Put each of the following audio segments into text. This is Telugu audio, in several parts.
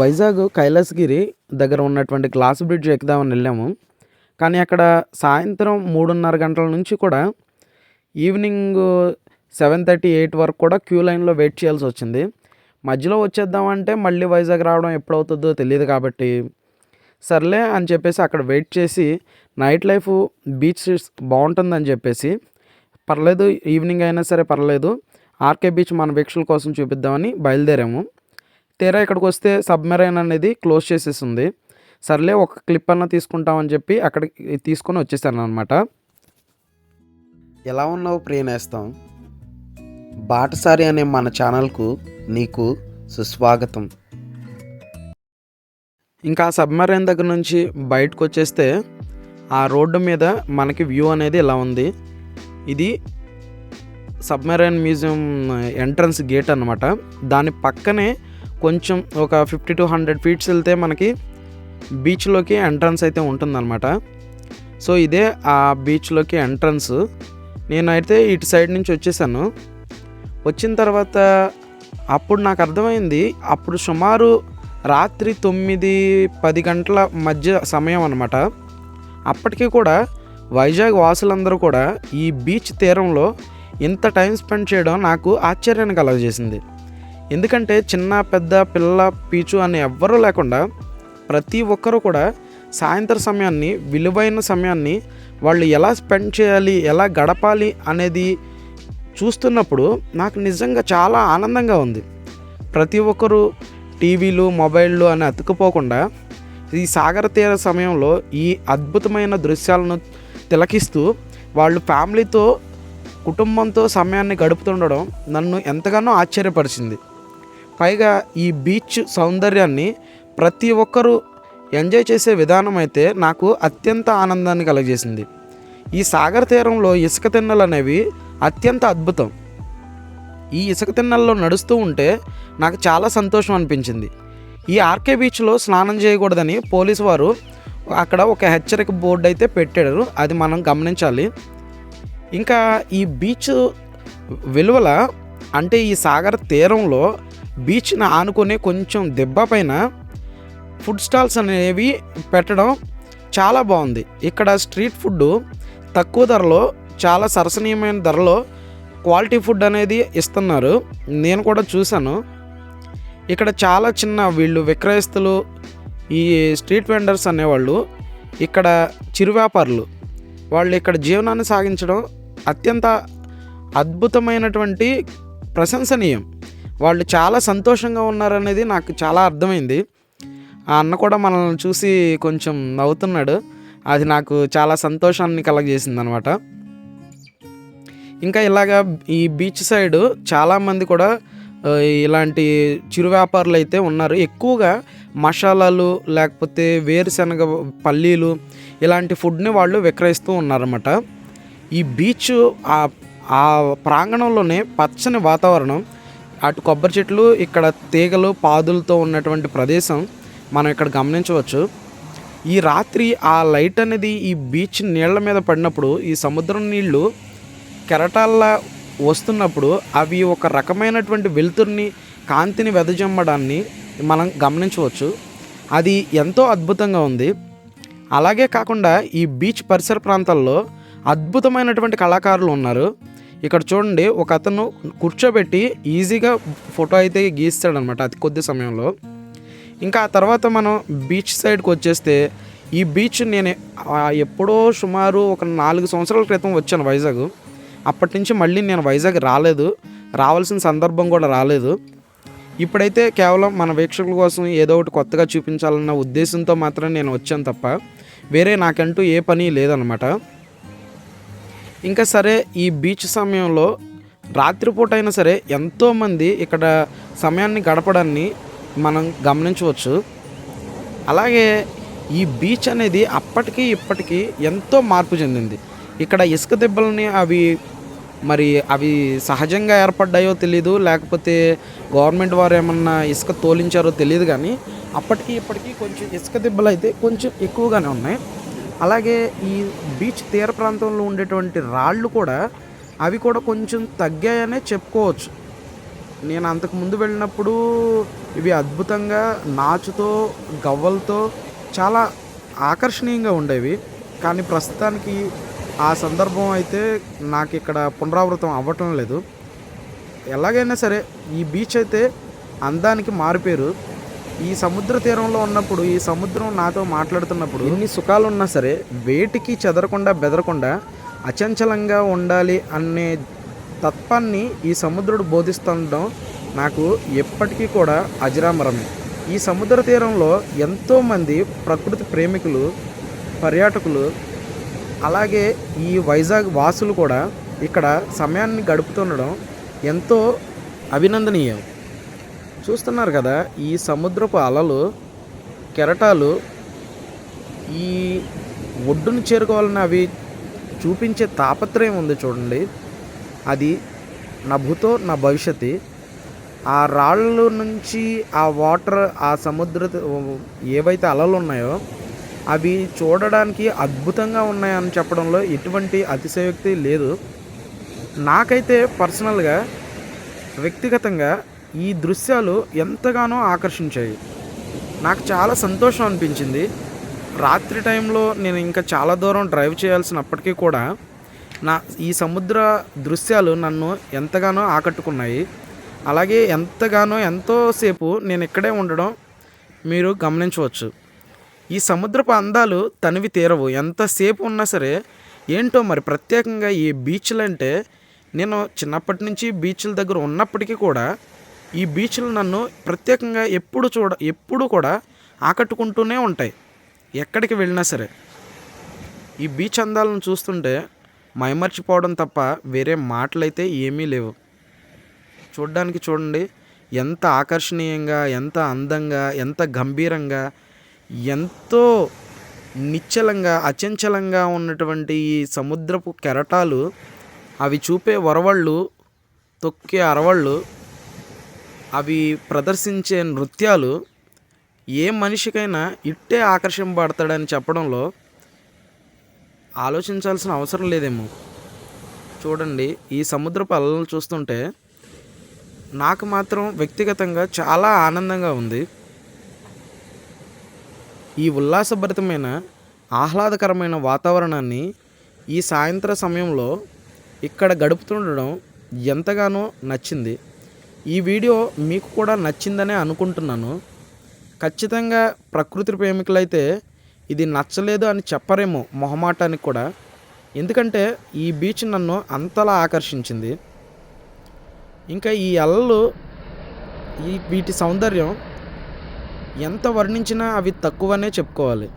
వైజాగ్ కైలాసగిరి దగ్గర ఉన్నటువంటి గ్లాస్ బ్రిడ్జ్ ఎక్కుదామని వెళ్ళాము. కానీ అక్కడ సాయంత్రం మూడున్నర గంటల నుంచి కూడా ఈవినింగ్ సెవెన్ థర్టీ ఎయిట్ వరకు కూడా క్యూ లైన్లో వెయిట్ చేయాల్సి వచ్చింది. మధ్యలో వచ్చేద్దామంటే మళ్ళీ వైజాగ్ రావడం ఎప్పుడవుతుందో తెలియదు కాబట్టి సర్లే అని చెప్పేసి అక్కడ వెయిట్ చేసి నైట్ లైఫ్ బీచ్ బాగుంటుందని చెప్పేసి పర్లేదు ఈవినింగ్ అయినా సరే పర్లేదు ఆర్కే బీచ్ మన వీక్షల కోసం చూపిద్దామని బయలుదేరాము. తీరా ఇక్కడికి వస్తే సబ్మెరైన్ అనేది క్లోజ్ చేసేసి ఉంది సర్లే ఒక క్లిప్ అన్న తీసుకుంటామని చెప్పి అక్కడికి తీసుకొని వచ్చేసాను అనమాట ఎలా ఉన్నావు ప్రియనేస్తాం? బాటసారి అనే మన ఛానల్కు నీకు సుస్వాగతం. ఇంకా సబ్మెరైన్ దగ్గర నుంచి బయటకు వచ్చేస్తే ఆ రోడ్డు మీద మనకి వ్యూ అనేది ఇలా ఉంది? ఇది సబ్మెరైన్ మ్యూజియం ఎంట్రన్స్ గేట్ అనమాట దాని పక్కనే కొంచెం ఒక ఫిఫ్టీ టు హండ్రెడ్ ఫీట్స్ వెళ్తే మనకి బీచ్లోకి ఎంట్రన్స్ అయితే ఉంటుందన్నమాట. సో ఇదే ఆ బీచ్లోకి ఎంట్రన్స్ నేనైతే ఇటు సైడ్ నుంచి వచ్చేసాను. వచ్చిన తర్వాత అప్పుడు నాకు అర్థమైంది అప్పుడు సుమారు రాత్రి తొమ్మిది పది గంటల మధ్య సమయం అనమాట అప్పటికి కూడా వైజాగ్ వాసులందరూ కూడా ఈ బీచ్ తీరంలో ఇంత టైం స్పెండ్ చేయడం నాకు ఆశ్చర్యాన్ని కలగజేసింది. ఎందుకంటే చిన్న పెద్ద పిల్ల పీచు అని ఎవ్వరూ లేకుండా ప్రతి ఒక్కరూ కూడా సాయంత్రం సమయాన్ని విలువైన సమయాన్ని వాళ్ళు ఎలా స్పెండ్ చేయాలి ఎలా గడపాలి అనేది చూస్తున్నప్పుడు నాకు నిజంగా చాలా ఆనందంగా ఉంది. ప్రతి ఒక్కరూ టీవీలు మొబైళ్ళు అని అతుక్కుపోకుండా ఈ సాగర తీర సమయంలో ఈ అద్భుతమైన దృశ్యాలను తిలకిస్తూ వాళ్ళు ఫ్యామిలీతో కుటుంబంతో సమయాన్ని గడుపుతుండడం నన్ను ఎంతగానో ఆశ్చర్యపరిచింది. పైగా ఈ బీచ్ సౌందర్యాన్ని ప్రతి ఒక్కరూ ఎంజాయ్ చేసే విధానం అయితే నాకు అత్యంత ఆనందాన్ని కలగజేసింది. ఈ సాగర తీరంలో ఇసుక తిన్నెలు అనేవి అత్యంత అద్భుతం. ఈ ఇసుక తిన్నెల్లో నడుస్తూ ఉంటే నాకు చాలా సంతోషం అనిపించింది. ఈ ఆర్కే బీచ్లో స్నానం చేయకూడదని పోలీసు వారు అక్కడ ఒక హెచ్చరిక బోర్డు అయితే పెట్టారు. అది మనం గమనించాలి. ఇంకా ఈ బీచ్ విలువల అంటే ఈ సాగర్ తీరంలో బీచ్ని ఆనుకునే కొంచెం దెబ్బ పైన ఫుడ్ స్టాల్స్ అనేవి పెట్టడం చాలా బాగుంది. ఇక్కడ స్ట్రీట్ ఫుడ్ తక్కువ ధరలో చాలా సరసనీయమైన ధరలో క్వాలిటీ ఫుడ్ అనేది ఇస్తున్నారు. నేను కూడా చూశాను. ఇక్కడ చాలా చిన్న వీళ్ళు విక్రయస్తులు ఈ స్ట్రీట్ వెండర్స్ అనేవాళ్ళు ఇక్కడ చిరు వ్యాపారులు. వాళ్ళు ఇక్కడ జీవనాన్ని సాగించడం అత్యంత అద్భుతమైనటువంటి ప్రశంసనీయం. వాళ్ళు చాలా సంతోషంగా ఉన్నారనేది నాకు చాలా అర్థమైంది. ఆ అన్న కూడా మనల్ని చూసి కొంచెం నవ్వుతున్నాడు. అది నాకు చాలా సంతోషాన్ని కలగజేసింది అనమాట ఇంకా ఇలాగా ఈ బీచ్ సైడ్ చాలామంది కూడా ఇలాంటి చిరు వ్యాపారులు అయితే ఉన్నారు. ఎక్కువగా మసాలాలు లేకపోతే వేరుశనగ పల్లీలు ఇలాంటి ఫుడ్ని వాళ్ళు విక్రయిస్తూ ఉన్నారన్నమాట. ఈ బీచ్ ఆ ఆ ప్రాంగణంలోనే పచ్చని వాతావరణం అటు కొబ్బరి చెట్లు ఇక్కడ తీగలు పాదులతో ఉన్నటువంటి ప్రదేశం మనం ఇక్కడ గమనించవచ్చు. ఈ రాత్రి ఆ లైట్ అనేది ఈ బీచ్ నీళ్ళ మీద పడినప్పుడు ఈ సముద్రం నీళ్ళు కెరటాల్లా వస్తున్నప్పుడు అవి ఒక రకమైనటువంటి వెలుతురిని కాంతిని వెదజమ్మడాన్ని మనం గమనించవచ్చు. అది ఎంతో అద్భుతంగా ఉంది. అలాగే కాకుండా ఈ బీచ్ పరిసర ప్రాంతాల్లో అద్భుతమైనటువంటి కళాకారులు ఉన్నారు. ఇక్కడ చూడండి ఒక అతను కూర్చోబెట్టి ఈజీగా ఫోటో అయితే గీస్తాడనమాట అతి కొద్ది సమయంలో. ఇంకా ఆ తర్వాత మనం బీచ్ సైడ్కి వచ్చేస్తే ఈ బీచ్ నేను ఎప్పుడో సుమారు ఒక నాలుగు సంవత్సరాల క్రితం వచ్చాను వైజాగ్. అప్పటి నుంచి మళ్ళీ నేను వైజాగ్ రాలేదు. రావాల్సిన సందర్భం కూడా రాలేదు. ఇప్పుడైతే కేవలం మన వీక్షకుల కోసం ఏదో ఒకటి కొత్తగా చూపించాలన్న ఉద్దేశంతో మాత్రం నేను వచ్చాను తప్ప వేరే నాకంటూ ఏ పని లేదనమాట. ఇంకా సరే ఈ బీచ్ సమయంలో రాత్రిపూట అయినా సరే ఎంతోమంది ఇక్కడ సమయాన్ని గడపడాన్ని మనం గమనించవచ్చు. అలాగే ఈ బీచ్ అనేది అప్పటికి ఇప్పటికీ ఎంతో మార్పు చెందింది. ఇక్కడ ఇసుక దెబ్బలని అవి మరి అవి సహజంగా ఏర్పడ్డాయో తెలీదు లేకపోతే గవర్నమెంట్ వారు ఏమన్నా ఇసుక తోలించారో తెలియదు కానీ అప్పటికి ఇప్పటికీ కొంచెం ఇసుక దెబ్బలు అయితే కొంచెం ఎక్కువగానే ఉన్నాయి. అలాగే ఈ బీచ్ తీర ప్రాంతంలో ఉండేటువంటి రాళ్ళు కూడా అవి కూడా కొంచెం తగ్గాయనే చెప్పుకోవచ్చు. నేను అంతకు ముందు వెళ్ళినప్పుడు ఇవి అద్భుతంగా నాచుతో గవ్వలతో చాలా ఆకర్షణీయంగా ఉండేవి. కానీ ప్రస్తుతానికి ఆ సందర్భం అయితే నాకు ఇక్కడ పునరావృతం అవ్వటం లేదు. ఎలాగైనా సరే ఈ బీచ్ అయితే అందానికి మారిపోయారు ఈ సముద్ర తీరంలో ఉన్నప్పుడు ఈ సముద్రం నాతో మాట్లాడుతున్నప్పుడు ఎన్ని సుఖాలు ఉన్నా సరే వేటికి చెదరకుండా బెదరకుండా అచంచలంగా ఉండాలి అనే తత్వాన్ని ఈ సముద్రుడు బోధిస్తుండడం నాకు ఎప్పటికీ కూడా అజరామరమే. ఈ సముద్ర తీరంలో ఎంతోమంది ప్రకృతి ప్రేమికులు పర్యాటకులు అలాగే ఈ వైజాగ్ వాసులు కూడా ఇక్కడ సమయాన్ని గడుపుతుండడం ఎంతో అభినందనీయం. చూస్తున్నారు కదా ఈ సముద్రపు అలలు కెరటాలు ఈ ఒడ్డును చేరుకోవాలని అవి చూపించే తాపత్రయం ఉంది చూడండి. అది నా భూతో నా భవిష్యత్తు. ఆ రాళ్ళ నుంచి ఆ వాటర్ ఆ సముద్ర ఏవైతే అలలు ఉన్నాయో అవి చూడడానికి అద్భుతంగా ఉన్నాయని చెప్పడంలో ఎటువంటి అతిశయోక్తి లేదు. నాకైతే పర్సనల్గా వ్యక్తిగతంగా ఈ దృశ్యాలు ఎంతగానో ఆకర్షించాయి. నాకు చాలా సంతోషం అనిపించింది. రాత్రి టైంలో నేను ఇంకా చాలా దూరం డ్రైవ్ చేయాల్సినప్పటికీ కూడా నా ఈ సముద్ర దృశ్యాలు నన్ను ఎంతగానో ఆకట్టుకున్నాయి. అలాగే ఎంతగానో ఎంతోసేపు నేను ఇక్కడే ఉండడం మీరు గమనించవచ్చు. ఈ సముద్రపు అందాలు తనివి తీరవు. ఎంతసేపు ఉన్నా సరే ఏంటో మరి ప్రత్యేకంగా ఈ బీచ్లు అంటే నేను చిన్నప్పటి నుంచి బీచ్ల దగ్గర ఉన్నప్పటికీ కూడా ఈ బీచ్లు నన్ను ప్రత్యేకంగా ఎప్పుడు చూడ ఎప్పుడు కూడా ఆకట్టుకుంటూనే ఉంటాయి. ఎక్కడికి వెళ్ళినా సరే. ఈ బీచ్ అందాలను చూస్తుంటే మైమర్చిపోవడం తప్ప వేరే మాటలైతే ఏమీ లేవు. చూడడానికి చూడండి ఎంత ఆకర్షణీయంగా ఎంత అందంగా ఎంత గంభీరంగా ఎంతో నిశ్చలంగా అచంచలంగా ఉన్నటువంటి ఈ సముద్రపు కెరటాలు అవి చూపే వరవళ్ళు తొక్కే అరవళ్ళు అవి ప్రదర్శించే నృత్యాలు ఏ మనిషికైనా ఇట్టే ఆకర్షింపబడతాడని చెప్పడంలో ఆలోచించాల్సిన అవసరం లేదేమో. చూడండి ఈ సముద్రపు అలలను చూస్తుంటే నాకు మాత్రం వ్యక్తిగతంగా చాలా ఆనందంగా ఉంది. ఈ ఉల్లాసభరితమైన ఆహ్లాదకరమైన వాతావరణాన్ని ఈ సాయంత్ర సమయంలో ఇక్కడ గడుపుతుండడం ఎంతగానో నచ్చింది. ఈ వీడియో మీకు కూడా నచ్చిందనే అనుకుంటున్నాను. ఖచ్చితంగా ప్రకృతి ప్రేమికులైతే ఇది నచ్చలేదు అని చెప్పరేమో మొహమాటానికి కూడా. ఎందుకంటే ఈ బీచ్ నన్ను అంతలా ఆకర్షించింది. ఇంకా ఈ అలలు ఈ వీటి సౌందర్యం ఎంత వర్ణించినా అవి తక్కువనే చెప్పుకోవాలి.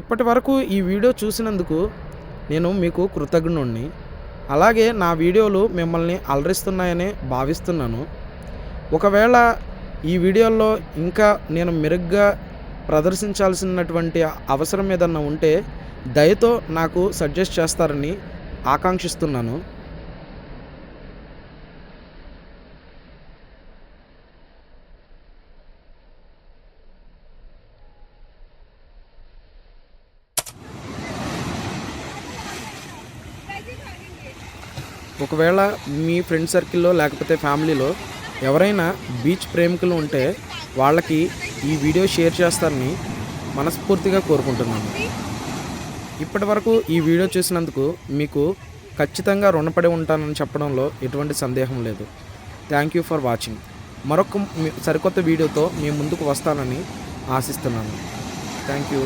ఇప్పటి వరకు ఈ వీడియో చూసినందుకు నేను మీకు కృతజ్ఞుణ్ణి. అలాగే నా వీడియోలు మిమ్మల్ని అలరిస్తున్నాయని భావిస్తున్నాను. ఒకవేళ ఈ వీడియోల్లో ఇంకా నేను మెరుగ్గా ప్రదర్శించాల్సినటువంటి అవసరం ఏదన్నా ఉంటే దయతో నాకు సజెస్ట్ చేస్తారని ఆకాంక్షిస్తున్నాను. ఒకవేళ మీ ఫ్రెండ్ సర్కిల్లో లేకపోతే ఫ్యామిలీలో ఎవరైనా బీచ్ ప్రేమికులు ఉంటే వాళ్ళకి ఈ వీడియో షేర్ చేస్తారని మనస్ఫూర్తిగా కోరుకుంటున్నాను. ఇప్పటి వరకు ఈ వీడియో చూసినందుకు మీకు ఖచ్చితంగా రుణపడి ఉంటానని చెప్పడంలో ఎటువంటి సందేహం లేదు. థ్యాంక్ యూ ఫర్ వాచింగ్ మరొక మీ- సరికొత్త వీడియోతో మీ ముందుకు వస్తానని ఆశిస్తున్నాను. Thank you